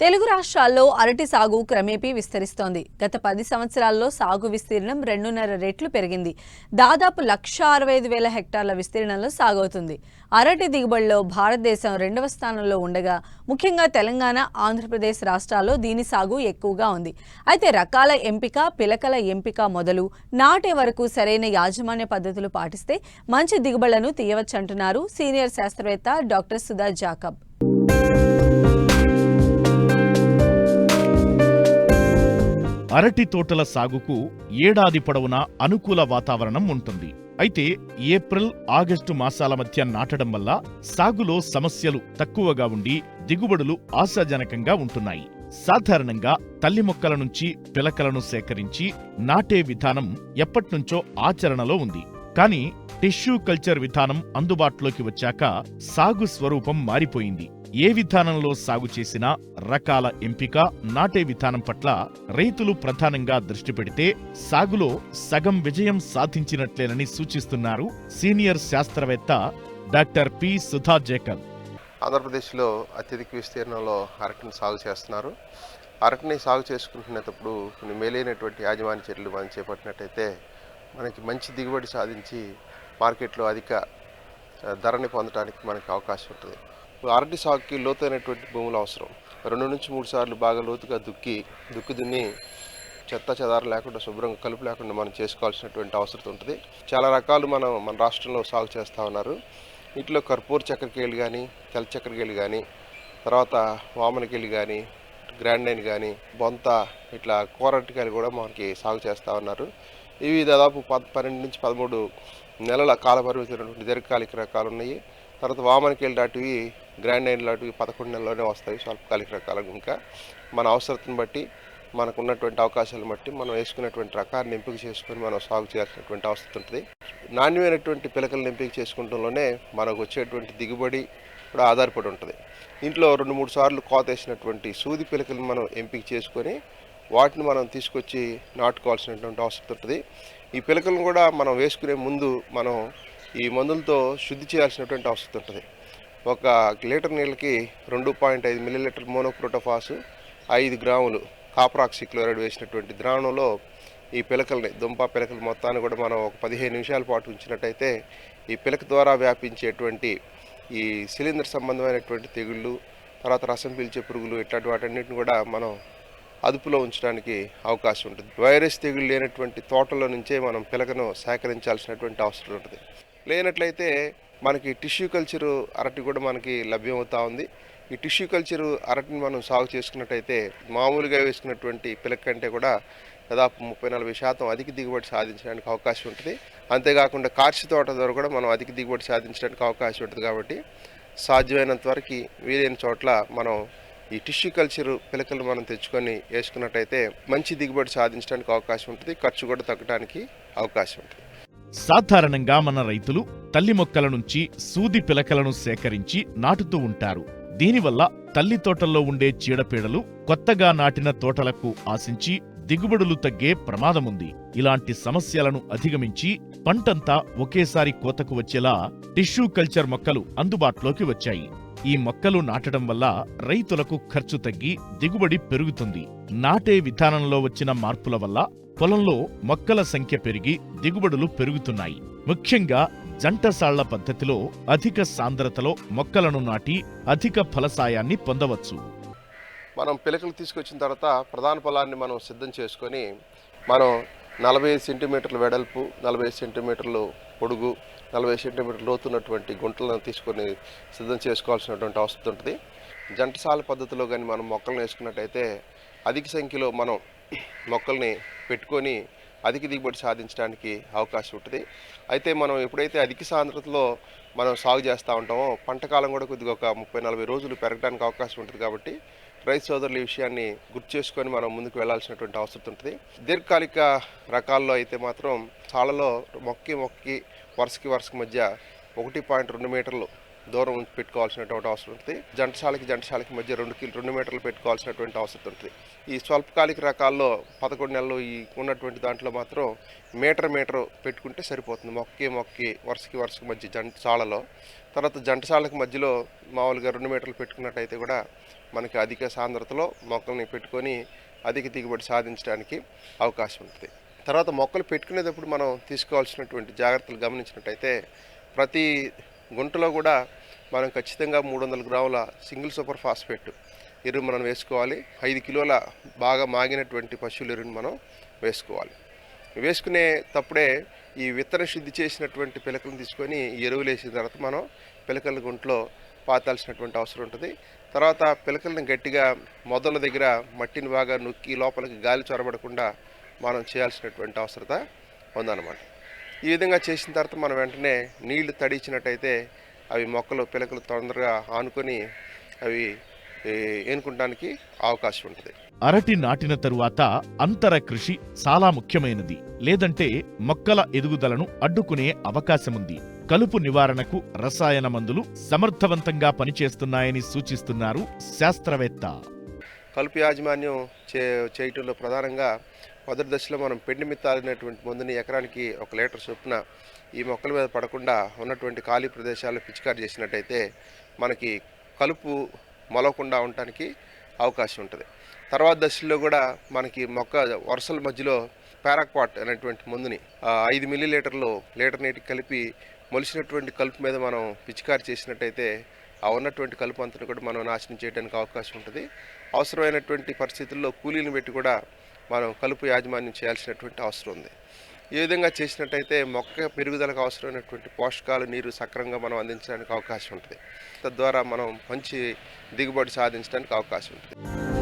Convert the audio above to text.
తెలుగు రాష్ట్రాల్లో అరటి సాగు క్రమేపీ విస్తరిస్తోంది. గత పది సంవత్సరాల్లో సాగు విస్తీర్ణం రెండున్నర రెట్లు పెరిగింది. దాదాపు లక్ష అరవై ఐదు వేల హెక్టార్ల విస్తీర్ణంలో సాగవుతుంది. అరటి దిగుబడిలో భారతదేశం రెండవ స్థానంలో ఉండగా ముఖ్యంగా తెలంగాణ ఆంధ్రప్రదేశ్ రాష్ట్రాల్లో దీని సాగు ఎక్కువగా ఉంది. అయితే రకాల ఎంపిక పిలకల ఎంపిక మొదలు నాటే వరకు సరైన యాజమాన్య పద్ధతులు పాటిస్తే మంచి దిగుబడులను తీయవచ్చంటున్నారు సీనియర్ శాస్త్రవేత్త డాక్టర్ సుధా జాకబ్. అరటి తోటల సాగుకు ఏడాది పొడవునా అనుకూల వాతావరణం ఉంటుంది. అయితే ఏప్రిల్ ఆగస్టు మాసాల మధ్య నాటడం వల్ల సాగులో సమస్యలు తక్కువగా ఉండి దిగుబడులు ఆశాజనకంగా ఉంటున్నాయి. సాధారణంగా తల్లి మొక్కల నుంచి పిలకలను సేకరించి నాటే విధానం ఎప్పట్నుంచో ఆచరణలో ఉంది. కానీ టిష్యూ కల్చర్ విధానం అందుబాటులోకి వచ్చాక సాగు స్వరూపం మారిపోయింది. ఏ విధానంలో సాగు చేసినా రకాల ఎంపిక నాటే విధానం పట్ల రైతులు ప్రధానంగా దృష్టి పెడితే సాగులో సగం విజయం సాధించినట్లేనని సూచిస్తున్నారు సీనియర్ శాస్త్రవేత్త డాక్టర్ పి. సుధా జేకబ్. ఆంధ్రప్రదేశ్లో అత్యధిక విస్తీర్ణంలో అరటిని సాగు చేస్తున్నారు. అరటిని సాగు చేసుకుంటున్నప్పుడు కొన్ని మేలైనటువంటి యాజమాన్య చర్యలు మనం చేపట్టినట్టయితే మనకి మంచి దిగుబడి సాధించి మార్కెట్లో అధిక ధరని పొందడానికి మనకి అవకాశం ఉంటుంది. అరటి సాగుకి లోతైనటువంటి భూములు అవసరం. రెండు నుంచి మూడు సార్లు బాగా లోతుగా దుక్కి దుక్కి దున్ని చెత్త చెదారం లేకుండా శుభ్రంగా కలుపు లేకుండా మనం చేసుకోవాల్సినటువంటి అవసరం ఉంటుంది. చాలా రకాలు మనం మన రాష్ట్రంలో సాగు చేస్తూ ఉన్నారు. వీటిలో కర్పూర్ చక్కెరకేళి కానీ తెల్ల చక్కెరకేళి కానీ తర్వాత వామనకేళ్ళు కానీ గ్రాండైన్ కానీ బొంత ఇట్లా కూరటికాయలు కూడా మనకి సాగు చేస్తూ ఉన్నారు. ఇవి దాదాపు పద్ పన్నెండు నుంచి పదమూడు నెలల కాల పరిమితి ఉన్నటువంటి దీర్ఘకాలిక రకాలు ఉన్నాయి తర్వాత వామనకేళి లాంటివి గ్రాండైన్ లాంటివి పదకొండు నెలల్లోనే వస్తాయి. స్వల్పకాలిక రకాలు ఇంకా మన అవసరతను బట్టి మనకు ఉన్నటువంటి అవకాశాలను బట్టి మనం వేసుకున్నటువంటి రకాన్ని ఎంపిక చేసుకొని మనం సాగు చేయాల్సినటువంటి అవసరం ఉంటుంది. నాణ్యమైనటువంటి పిలకలను ఎంపిక చేసుకుంటంలోనే మనకు వచ్చేటువంటి దిగుబడి కూడా ఆధారపడి ఉంటుంది. ఇంట్లో రెండు మూడు సార్లు కోత వేసినటువంటి సూది పిలకలను మనం ఎంపిక చేసుకొని వాటిని మనం తీసుకొచ్చి నాటుకోవాల్సినటువంటి అవసరం ఉంటుంది. ఈ పిలకలను కూడా మనం వేసుకునే ముందు మనం ఈ మందులతో శుద్ధి చేయాల్సినటువంటి అవసరం ఉంటుంది. ఒక లీటర్ నీళ్ళకి రెండు పాయింట్ ఐదు మిల్లీలీటర్ మోనోక్రోటోఫాసు ఐదు గ్రాములు కాపరాక్సి క్లోరైడ్ వేసినటువంటి ద్రావణంలో ఈ పిలకల్ని దుంప పిలకలు మొత్తాన్ని కూడా మనం ఒక పదిహేను నిమిషాల పాటు ఉంచినట్టయితే ఈ పిలక ద్వారా వ్యాపించేటువంటి ఈ సిలిండర్ సంబంధమైనటువంటి తెగుళ్ళు తర్వాత రసం పీల్చే పురుగులు ఇట్లాంటి వాటన్నిటిని కూడా మనం అదుపులో ఉంచడానికి అవకాశం ఉంటుంది. వైరస్ తెగులు లేనటువంటి తోటల నుంచే మనం పిలకను సేకరించాల్సినటువంటి అవసరం ఉంటుంది. లేనట్లయితే మనకి టిష్యూ కల్చర్ అరటి కూడా మనకి లభ్యమవుతూ ఉంది. ఈ టిష్యూ కల్చర్ అరటిని మనం సాగు చేసుకున్నట్టయితే మామూలుగా వేసుకున్నటువంటి పిలక కంటే కూడా దాదాపు ముప్పై నలభై శాతం అధిక దిగుబడి సాధించడానికి అవకాశం ఉంటుంది. అంతేకాకుండా కార్చి తోట ద్వారా కూడా మనం అధిక దిగుబడి సాధించడానికి అవకాశం ఉంటుంది కాబట్టి సాధ్యమైనంత వరకు వీలైన చోట్ల మనం ఈ టిష్యూ కల్చర్ పిలకలు మనం తెచ్చుకొని వేసుకున్నట్టయితే మంచి దిగుబడి సాధించడానికి అవకాశం ఉంటుంది. ఖర్చు కూడా తగ్గడానికి అవకాశం ఉంటుంది. సాధారణంగా మన రైతులు తల్లి మొక్కల నుంచి సూది పిలకలను సేకరించి నాటుతూ ఉంటారు. దీనివల్ల తల్లి తోటల్లో ఉండే చీడపీడలు కొత్తగా నాటిన తోటలకు ఆశించి దిగుబడులు తగ్గే ప్రమాదముంది. ఇలాంటి సమస్యలను అధిగమించి పంటంతా ఒకేసారి కోతకు వచ్చేలా టిష్యూ కల్చర్ మొక్కలు అందుబాటులోకి వచ్చాయి. ఈ మొక్కలు నాటడం వల్ల రైతులకు ఖర్చు తగ్గి దిగుబడి పెరుగుతుంది. నాటే విధానంలో వచ్చిన మార్పుల వల్ల పొలంలో మొక్కల సంఖ్య పెరిగి దిగుబడులు పెరుగుతున్నాయి. ముఖ్యంగా జంటసాళ్ళ పద్ధతిలో అధిక సాంద్రతలో మొక్కలను నాటి అధిక ఫలసాయాన్ని పొందవచ్చు. మనం పిలకలు తీసుకొచ్చిన తర్వాత ప్రధాన పొలాన్ని మనం సిద్ధం చేసుకొని మనం నలభై సెంటీమీటర్ల వెడల్పు నలభై సెంటీమీటర్లు పొడుగు నలభై సెంటీమీటర్లు లోతున్నటువంటి గుంటలను తీసుకొని సిద్ధం చేసుకోవాల్సినటువంటి అవసరం ఉంటుంది. జంటసాల పద్ధతిలో కానీ మనం మొక్కలను వేసుకున్నట్టయితే అధిక సంఖ్యలో మనం మొక్కల్ని పెట్టుకొని అధిక దిగుబడి సాధించడానికి అవకాశం ఉంటుంది. అయితే మనం ఎప్పుడైతే అధిక సాంద్రతలో మనం సాగు చేస్తూ ఉంటామో పంట కాలం కూడా కొద్దిగా ఒక ముప్పై నలభై రోజులు పెరగడానికి అవకాశం ఉంటుంది కాబట్టి రైతు సోదరుల విషయాన్ని గుర్తు చేసుకొని మనం ముందుకు వెళ్ళాల్సినటువంటి అవసరం ఉంటుంది. దీర్ఘకాలిక రకాల్లో అయితే మాత్రం చాలలో మొక్కి మొక్కి వరుసకి వరుసకి మధ్య ఒకటి పాయింట్ రెండు మీటర్లు దూరం పెట్టుకోవాల్సినటువంటి అవసరం ఉంటుంది. జంటశాలకి జంటశాలకి మధ్య రెండు కిలో రెండు మీటర్లు పెట్టుకోవాల్సినటువంటి అవసరం ఉంటుంది. ఈ స్వల్పకాలిక రకాల్లో పదకొండు నెలలు ఈ ఉన్నటువంటి దాంట్లో మాత్రం మీటర్ మీటర్ పెట్టుకుంటే సరిపోతుంది. మొక్కకి మొక్కకి వరుసకి వరుసకి మధ్య జంటశాలలో తర్వాత జంటశాలకు మధ్యలో మామూలుగా రెండు మీటర్లు పెట్టుకున్నట్టయితే కూడా మనకి అధిక సాంద్రతలో మొక్కల్ని పెట్టుకొని అధిక దిగుబడి సాధించడానికి అవకాశం ఉంటుంది. తర్వాత మొక్కలు పెట్టుకునేటప్పుడు మనం తీసుకోవాల్సినటువంటి జాగ్రత్తలు గమనించినట్టయితే ప్రతి గుంటలో కూడా మనం ఖచ్చితంగా మూడు వందల గ్రాముల సింగిల్ సూపర్ ఫాస్ఫేట్ ఎరువు మనం వేసుకోవాలి. ఐదు కిలోల బాగా మాగినటువంటి పశువుల ఎరువుని మనం వేసుకోవాలి. వేసుకునే తప్పుడే ఈ విత్తన శుద్ధి చేసినటువంటి పిలకలను తీసుకొని ఎరువులు వేసిన తర్వాత మనం పిలకల గుంట్లో పాతాల్సినటువంటి అవసరం ఉంటుంది. తర్వాత పిలకలను గట్టిగా మొదల దగ్గర మట్టిని బాగా నొక్కి లోపలికి గాలి చొరబడకుండా మనం చేయాల్సినటువంటి అవసరత ఉందన్నమాట. ఈ విధంగా చేసిన తర్వాత మనం వెంటనే నీళ్ళు తడిచినట్టయితే అవి మొక్కలు పిలకలు తొందరగా ఆనుకొని అవి ఏనుకుంటానికి అవకాశం ఉంటుంది. అరటి నాటిన తరువాత అంతర కృషి చాలా ముఖ్యమైనది. లేదంటే మొక్కల ఎదుగుదలను అడ్డుకునే అవకాశముంది. కలుపు నివారణకు రసాయన మందులు సమర్థవంతంగా పనిచేస్తున్నాయని సూచిస్తున్నారు శాస్త్రవేత్త. కలుపు యాజమాన్యం చే చేయటంలో ప్రధానంగా మొదటి దశలో మనం పెండి మిత్తాలినటువంటి మందుని ఎకరానికి ఒక లీటర్ చొప్పున ఈ మొక్కల మీద పడకుండా ఉన్నటువంటి ఖాళీ ప్రదేశాలు పిచికారి చేసినట్టయితే మనకి కలుపు మొలవకుండా ఉండటానికి అవకాశం ఉంటుంది. తర్వాత దశలో కూడా మనకి మొక్క వరుసల మధ్యలో పారాక్వాట్ అనేటువంటి మందుని ఐదు మిల్లీ లీటర్లు లీటర్ నీటికి కలిపి మొలిసినటువంటి కలుపు మీద మనం పిచికారి చేసినట్టయితే ఆ ఉన్నటువంటి కలుపు అంతను కూడా మనం నాశనం చేయడానికి అవకాశం ఉంటుంది. అవసరమైనటువంటి పరిస్థితుల్లో కూలీని పెట్టి కూడా మనం కలుపు యాజమాన్యం చేయాల్సినటువంటి అవసరం ఉంది. ఈ విధంగా చేసినట్టయితే మొక్క పెరుగుదలకు అవసరమైనటువంటి పోషకాలు నీరు సక్రమంగా మనం అందించడానికి అవకాశం ఉంటుంది. తద్వారా మనం మంచి దిగుబడి సాధించడానికి అవకాశం ఉంటుంది.